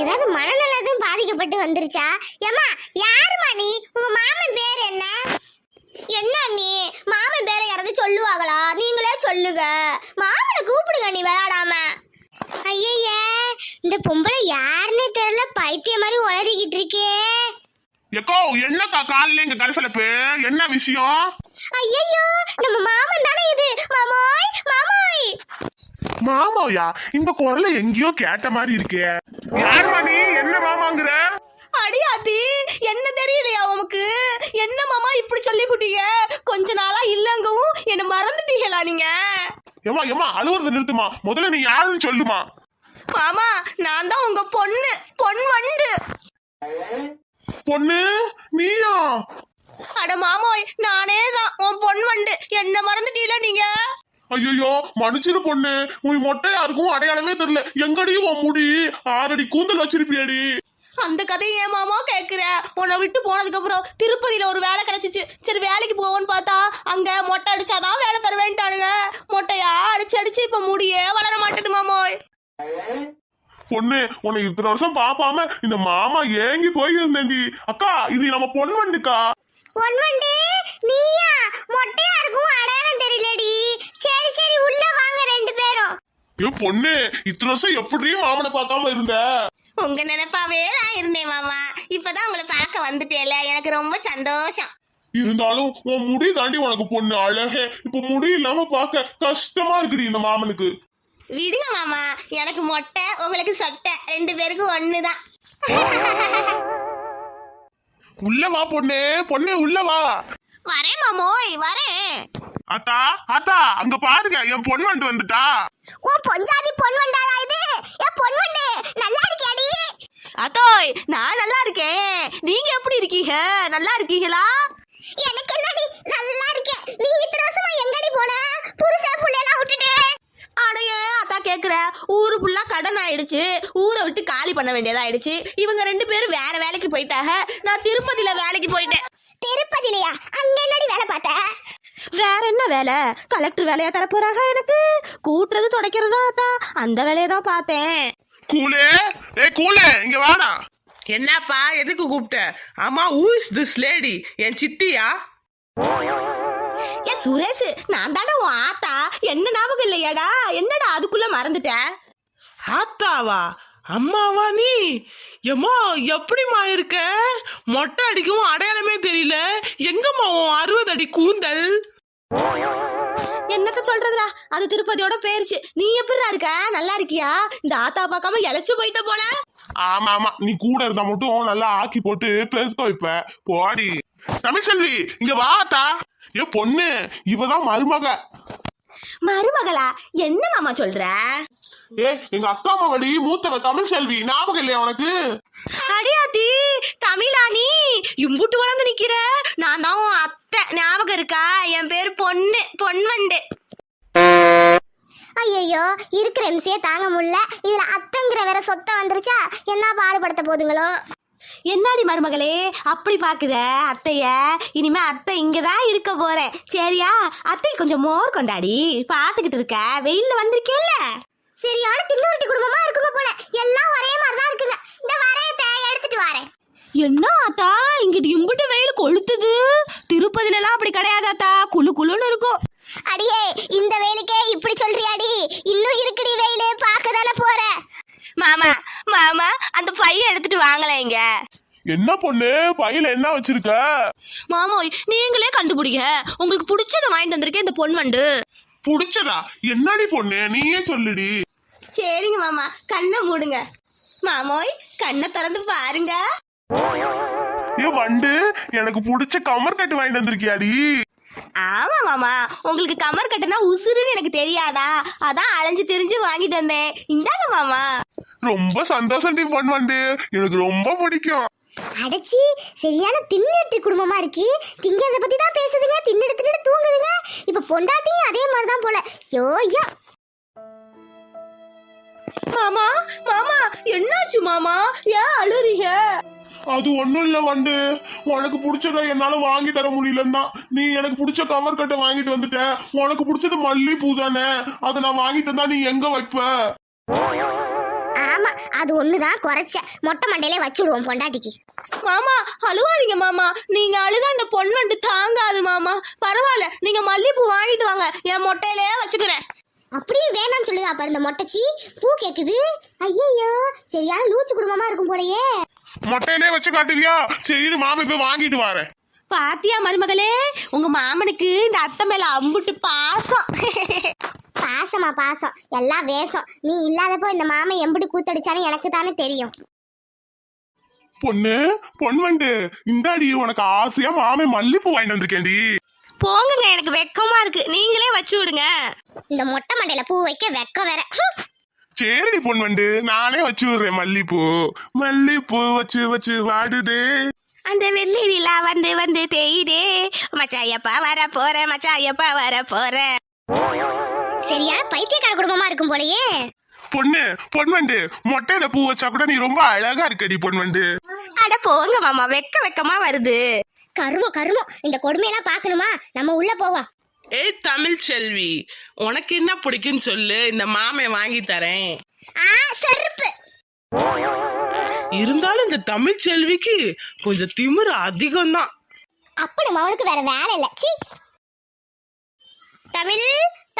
ஏதாவது மனநல எதுவும் பாதிக்கப்பட்டு வந்துருச்சா? ஏமா யாருமா நீ? உங்க மாமன் பேர் என்ன? என்ன அண்ணி மாமன் பேரை யாராவது சொல்லுவாங்களா? நீங்களே சொல்லுங்க. மாமனை கூப்பிடுங்க நீ விளையாடாம. ஐயய்ய இந்த பொம்பளை யாருன்னே தெரியல பைத்தியம் மாதிரி உளறிக்கிட்டு இருக்கே. எக்கோ என்னக்கா காலையில இங்க கலசலப்பு என்ன விஷயம்? ஐயையோ நம்ம மாமன் தானே இது? மாமோய் மாமோய். மாமாயா இந்த குரலை எங்கேயோ கேட்ட மாதிரி இருக்கே. யாருமா நீ என்ன மாமாங்கிற? அடியாத்தி என்ன தெரியலையா உனக்கு என்ன மாமா இப்படி சொல்லி புட்டீங்க கொஞ்ச நாளா இல்லங்கவும் என்ன மறந்துட்டீங்களா நீங்க? ஏமா ஏமா அழுவுறத நிறுத்துமா முதல்ல நீ யாருன்னு சொல்லுமா. மாமா நான் தான் உங்க பொண்ணு. பொன் வண்டு. பொண்ணு நீயா? அட மாமோய் நானே தான் உன் பொன் வண்டு. என்ன மறந்துட்டீங்களா நீங்க? ஐயோ மனுச்சிரு பொண்ணு. உன் மொட்டையா இருக்கும் அடையாளமே தெரியல. எங்கடி உன் முடி? ஆறடி கூந்தல் வச்சிருப்பியடி. அந்த கதையை ஏன் மாமா கேக்குற. உன்னை விட்டு போனதுக்கு அப்புறம் திருப்பதியில ஒரு வேலை கிடைச்சிச்சு. சரி வேலைக்கு போவோன்னு பார்த்தா அங்க மொட்டை அடிச்சாதான் வேலை தருவேன்ட்டானுங்க. மொட்டையா அடிச்சு அடிச்சு இப்ப முடியே வளர மாட்டேது மாமோய். பொண்ணு உன்னை இத்தனை வருஷம் பாப்பாம இந்த மாமா ஏங்கி போயிருந்தேன்டி. அக்கா இது நம்ம பொன் வண்டுக்கா பொன்வண்டு நீயா? மொட்டையா இருக்கும் அடையாளம் தெரியலடி. சரி உள்ள வாங்க ரெண்டு பேரும். ஏ பொண்ணு இத்தனை வருஷம் எப்படியும் மாமனை பார்க்காம இருந்த? உங்க நினைப்பாவே நான் இருந்தேன் மாமா. இப்பதான் உங்களை பார்க்க வந்துட்டேல எனக்கு ரொம்ப சந்தோஷம். இருந்தாலும் உன் முடி தாண்டி உனக்கு பொண்ணு அழகே. இப்ப முடி இல்லாம பார்க்க கஷ்டமா இருக்குடி இந்த மாமனுக்கு. விடுங்க மாமா. எனக்கு மொட்டை உங்களுக்கு சொட்டை. ரெண்டு பேருக்கும் ஒண்ணுதான். உள்ள வா பொண்ணு. பொண்ணு உள்ள வா. வரேன் மாமோய் வரேன். அத்தா அத்தா அங்க பாருங்க என் பொன் வண்டு வந்துட்டா. ஓ பொஞ்சாதி பொன்வண்டாடா இது? ஏ பொன்வண்டு நல்லா இருக்கியாடி? அத்தோய் நான் நல்லா இருக்கேன். நீங்க எப்படி இருக்கீங்க? நல்லா இருக்கீங்களா? எனக்கு என்னடி நல்லா இருக்கேன் நீ இத்தனை வருஷமா எங்கடி போன? புருஷ புள்ளையெல்லாம் விட்டுட்டு. அடைய அத்தா கேக்குற? ஊரு ஃபுல்லா கடன் ஆயிடுச்சு. ஊரை விட்டு காலி பண்ண வேண்டியதாயிடுச்சு. இவங்க ரெண்டு பேரும் வேற வேலைக்கு போயிட்டாங்க. நான் திருப்பதியில வேலைக்கு போயிட்டேன். திருப்பதிலையா? அங்க என்னடி வேலை பார்த்த? வேற என்ன வேலை? கலெக்டர் வேலையா தர போறாங்க எனக்கு? கூட்டுறது துடைக்கிறதா அத்தா அந்த வேலையை தான் பார்த்தேன். கூலே? ஏ கூலே இங்க வாடா. என்னப்பா எதுக்கு கூப்பிட்ட? ஆமா ஊ இஸ் திஸ் லேடி என் சித்தியா? ஏ சுரேஷ் நான் தானே உன் ஆத்தா? என்ன ஞாபகம் இல்லையாடா? என்னடா அதுக்குள்ள மறந்துட்டேன் ஆத்தாவா? அம்மாவா நீ? எம்மா எப்படிம்மா இருக்க? மொட்டை அடிக்கவும் அடையாளமே தெரியல. எங்கம்மா உன் அறுபது அடி கூந்தல்? என்னத்த சொல்றதுடா? அது திருப்பதியோட போயிருச்சு நீ எப்படிடா இருக்க? நல்லா இருக்கியா? இந்த ஆத்தா பார்க்காம இழைச்சு போயிட்ட போல? ஆமா ஆமா. நீ கூட இருந்தா மட்டும் நல்லா ஆக்கி போட்டு பெருக்க வைப்ப போடி. தமிழ்செல்வி இங்க வா அத்தா ஏ பொண்ணு. இவதான் மருமக. மருமகளா? என்ன மாமா சொல்ற? ஏ எங்க அக்கா மவடி மூத்தவ தமிழ்செல்வி ஞாபகம் இல்லையா உனக்கு? அடியாத்தி தமிழா நீ இம்புட்டு வளர்ந்து நிக்கிற. நான் தான் உன் அத்தை. ஞாபகம் இருக்கா? என் பேர் பொண்ணு பொன்வண்டு. ஐயோ இருக்கிற எம்சியே தாங்க முடியல. இதுல அத்தைங்கிற வேற சொத்தை வந்துருச்சா? என்ன பாடுபடுத்த போதுங்களோ? என்னடி மருமகளே அப்படி பாக்குத அத்தைய இனிமே அத்தை இங்கதான் இருக்க போறேன் சரியா? அத்தை கொஞ்சம் மோர் கொண்டாடி. பாத்துக்கிட்டு இருக்க. வெயில்ல வந்திருக்கேல்ல. சரியான தின்னுருட்டி குடும்பமா இருக்குங்க போல. எல்லாம் ஒரே மாதிரி தான் இருக்குங்க. இந்த வரையத்தை எடுத்துட்டு வரேன். என்ன ஆத்தா? இங்கிட்டு இம்புட்டு வெயில் கொளுத்துது. திருப்பதில எல்லாம் அப்படி கிடையாது ஆத்தா. குளு குளுன்னு இருக்கும். அடியே இந்த வேலைக்கே இப்படி சொல்றியாடி? இன்னும் இருக்குடி வெயிலு. பார்க்க தானே போற. மாமா மாமா அந்த பைய எடுத்துட்டு வாங்கல இங்க. என்ன பொண்ணு? பையில என்ன வச்சிருக்க? மாமோய் நீங்களே கண்டுபிடிங்க. உங்களுக்கு பிடிச்சத வாங்கிட்டு வந்திருக்கேன் இந்த பொன்வண்டு. புடிச்சதா? என்னடி பொண்ணு? நீயே சொல்லுடி. சரிங்க மாமா கண்ணை மூடுங்க. மாமோய் கண்ணை திறந்து பாருங்க. ஏ வண்டு எனக்கு புடிச்ச கமர் கட்டு வாங்கிட்டு வந்திருக்கியாடி? ஆமா மாமா உங்களுக்கு கமர் கட்டுனா உசுருன்னு எனக்கு தெரியாதா? அதான் அலைஞ்சு திரிஞ்சு வாங்கிட்டு வந்தேன். இந்தாங்க மாமா. ரொம்ப சந்தோஷம் டி பொன் வண்டு எனக்கு ரொம்ப பிடிக்கும். அடைச்சி சரியான தின்னுட்டு குடும்பமா இருக்கு? திங்கிறத பத்தி தான் பேசுதுங்க தின்னுட்டு தின்னுட்டு தூங்குதுங்க. இப்ப பொண்டாட்டியும் அதே மாதிரி தான் போல. யோயோ. மாமா மாமா என்னாச்சு மாமா? ஏன் அழுறீங்க? அது ஒண்ணும் இல்ல வண்டு. உனக்கு பிடிச்சத என்னால வாங்கி தர முடியலன்னா நீ எனக்கு பிடிச்ச கவர் கட்டை வாங்கிட்டு வந்துட்ட. உனக்கு பிடிச்சது மல்லிப்பூ தானே. அதை நான் வாங்கிட்டு வந்தா நீ எங்க வைப்ப? ஆமா அது ஒண்ணுதான் குறைச்ச. மொட்டை மண்டையிலே வச்சுடுவோம் பொண்டாட்டிக்கு. மாமா அழுவாதீங்க மாமா. நீங்க அழுத அந்த பொண்ணு தாங்காது மாமா. பரவாயில்ல நீங்க மல்லிப்பூ வாங்கிட்டு வாங்க. என் மொட்டையிலே வச்சுக்கிறேன். அப்படியே வேணாம்னு சொல்லுங்க அப்ப இந்த மொட்டைச்சி. பூ கேக்குது. ஐயோ சரியான லூச்சு குடும்பமா இருக்கும் போலயே. மொட்டையிலே வச்சு காட்டுவியா? சரி மாமி போய் வாங்கிட்டு வரேன். பாத்தியா மருமகளே? உங்க மாமனுக்கு இந்த அத்தை மேல அம்புட்டு பாசம். பாசமா பாசம். எல்லாம் வேஷம். நீ இல்லாதப்போ இந்த மாமன் எம்பிட்டு கூத்தடிச்சான்னு எனக்கு தானே தெரியும். பொண்ணு பொன் வண்டு இந்தாடி உனக்கு ஆசையா மாமே மல்லிப்பூ வாங்கிட்டு வந்திருக்கேன்டி. போங்கங்க எனக்கு வெக்கமா இருக்கு. நீங்களே வச்சு விடுங்க. இந்த மொட்டை மண்டையில பூ வைக்க வெக்கம் வேற. சரிடி பொன் வண்டு நானே வச்சு விடுறேன் மல்லிப்பூ. மல்லிப்பூ வச்சு வச்சு வாடுதே. அந்த வெள்ளி நிலா வந்து வந்து தேயுதே. மச்சாயப்பா வர போற மச்சாயப்பா வர போற. சரியான பைத்தியக்கார குடும்பமா இருக்கும் போலயே. பொண்ணு பொன் வண்டு மொட்டையில பூ வச்சா கூட நீ ரொம்ப அழகா இருக்கடி பொன் வண்டு அட போங்க மாமா வெக்க வெக்கமா வருது. கருமம் கருமம் இந்த கொடுமையெல்லாம் பார்க்கணுமா? நம்ம உள்ள போவோம். ஏய் தமிழ் செல்வி உனக்கு என்ன பிடிக்குன்னு சொல்லு. இந்த மாமை வாங்கி தரேன். ஆ செருப்பு. இருந்தாலும் இந்த தமிழ் செல்விக்கு கொஞ்சம் திமிரு அதிகம்தான். அப்ப நம்ம அவனுக்கு வேற வேலை இல்ல. சி. தமிழ்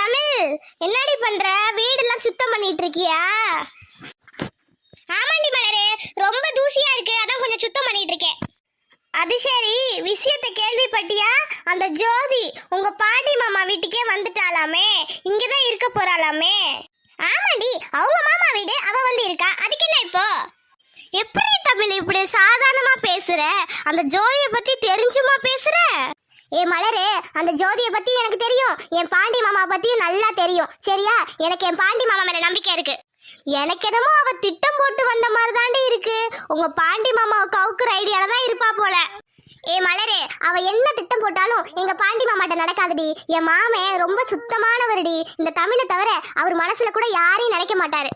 தமிழ் என்னடி பண்ற? வீடெல்லாம் சுத்தம் பண்ணிட்டு இருக்கியா? ஆமாண்டி மலரே ரொம்ப தூசியா இருக்கு. அதான் கொஞ்சம் சுத்தம் பண்ணிட்டு இருக்கேன். அது சரி விஷயத்த கேள்விப்பட்டியா? அந்த ஜோதி உங்க பாட்டி மாமா வீட்டுக்கே வந்துட்டாலாமே? இங்கதான் இருக்க போறாளாமே? ஆமாடி அவங்க மாமா வீடு அவ வந்து இருக்கா. அதுக்கு என்ன இப்போ? எப்படி தமிழ் இப்படி சாதாரணமா பேசுற? அந்த ஜோதிய பத்தி தெரிஞ்சுமா பேசுற? ஏ மலரே அந்த ஜோதிய பத்தி எனக்கு தெரியும். என் பாண்டி மாமா பத்தியும் நல்லா தெரியும். சரியா? எனக்கு என் பாண்டி மாமா மேல நம்பிக்கை இருக்கு. எனக்கு என்னமோ அவ திட்டம் போட்டு வந்த மாதிரி தாண்டி இருக்கு. உங்க பாண்டி மாமா கவுக்குற ஐடியால தான் இருப்பா போல. ஏ மலரே அவ என்ன திட்டம் போட்டாலும் எங்க பாண்டி மாமாட்ட நடக்காதுடி. என் மாமே ரொம்ப சுத்தமானவருடி. இந்த தமிழை தவிர அவர் மனசுல கூட யாரையும் நினைக்க மாட்டாரு.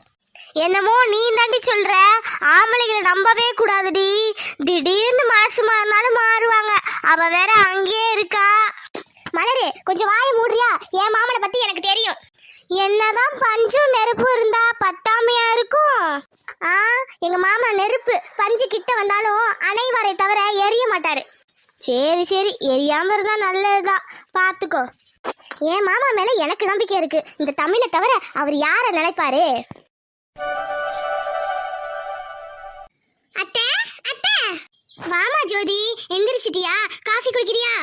என்னமோ நீ தாண்டி சொல்ற. ஆம்பளைங்களை நம்பவே கூடாதுடி. திடீர்னு மனசு மாறினாலும் மாறுவாங்க. அவ வேற அங்கேயே இருக்கா. மலரே கொஞ்சம் வாய மூடுறியா? என் மாமனை பத்தி எனக்கு தெரியும். என்னதான் பஞ்சும் நெருப்பு இருந்தா பத்தாமையா இருக்கும்? ஆ எங்க மாமா நெருப்பு பஞ்சு கிட்ட வந்தாலும் அணைவாரை தவிர எரிய மாட்டாரு. சரி சரி எரியாம இருந்தா நல்லதுதான். பாத்துக்கோ. என் மாமா மேல எனக்கு நம்பிக்கை இருக்கு. இந்த தமிழை தவிர அவர் யார நினைப்பாரு? அத்தை அத்தை! வாமா ஜோதி எந்திரிச்சிட்டியா? காஃபி குடிக்கிறியா?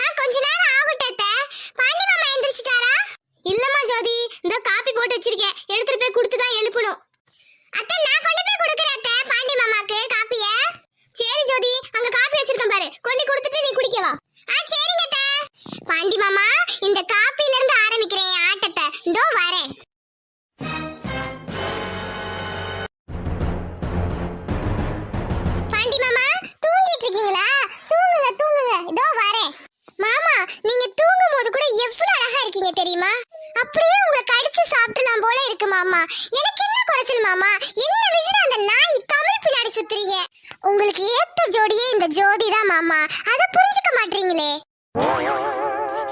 ஆ கொஞ்ச நேரம் ஆகட்டும் அத்தை. பாண்டி உங்களுக்கு ஏத்த ஜோடியே இந்த ஜோதி தான் மாமா. அத புரிஞ்சுக்க மாட்டீங்களே?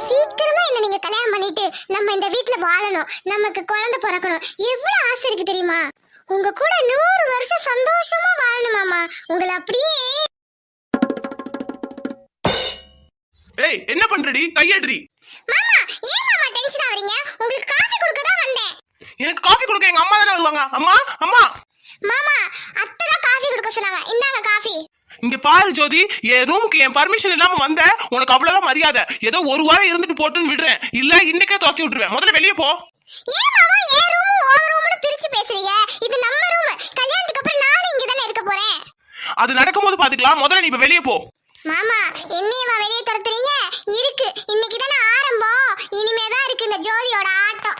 சீக்கிரமா என்ன நீங்க கல்யாணம் பண்ணிட்டு நம்ம இந்த வீட்ல வாழணும். நமக்கு குழந்தை பிறக்கணும். எவ்வளவு ஆசை இருக்கு தெரியுமா? உங்க கூட நூறு வருஷம் சந்தோஷமா வாழணும் மாமா. உங்களை அப்படியே ஏய் என்ன பண்றடி? கையடுறி. மாமா ஏன் மாமா டென்ஷன் ஆவறீங்க உங்களுக்கு காஃபி கொடுக்க தான் வந்தேன். எனக்கு காஃபி கொடுக்க எங்க அம்மா தானே வருவாங்க. அம்மா அம்மா. மாமா சொன்னாங்க. இந்தாங்க காஃபி. இங்க பாரு ஜோதி என் ரூமுக்கு என் பர்மிஷன் இல்லாம வந்த உனக்கு அவ்வளவுதான் மரியாதை. ஏதோ ஒரு வாரம் இருந்துட்டு போட்டுன்னு விடுறேன். இல்ல இன்னைக்கே துரத்தி விட்டுருவேன். முதல்ல வெளியே போ. ஏன் மாமா என் ரூம் ஓவர் ரூம்னு பிரிச்சு பேசுறீங்க? இது நம்ம ரூம் கல்யாணத்துக்கு அப்புறம் நானும் இங்க தானே இருக்க போறேன். அது நடக்கும்போது பாத்துக்கலாம். முதல்ல நீ இப்ப வெளியே போ. மாமா என்னையவா வெளியே துரத்துறீங்க? இருக்கு. இன்னைக்கு தானே ஆரம்பம். இனிமே தான் இருக்கு இந்த ஜோதியோட ஆட்டம்.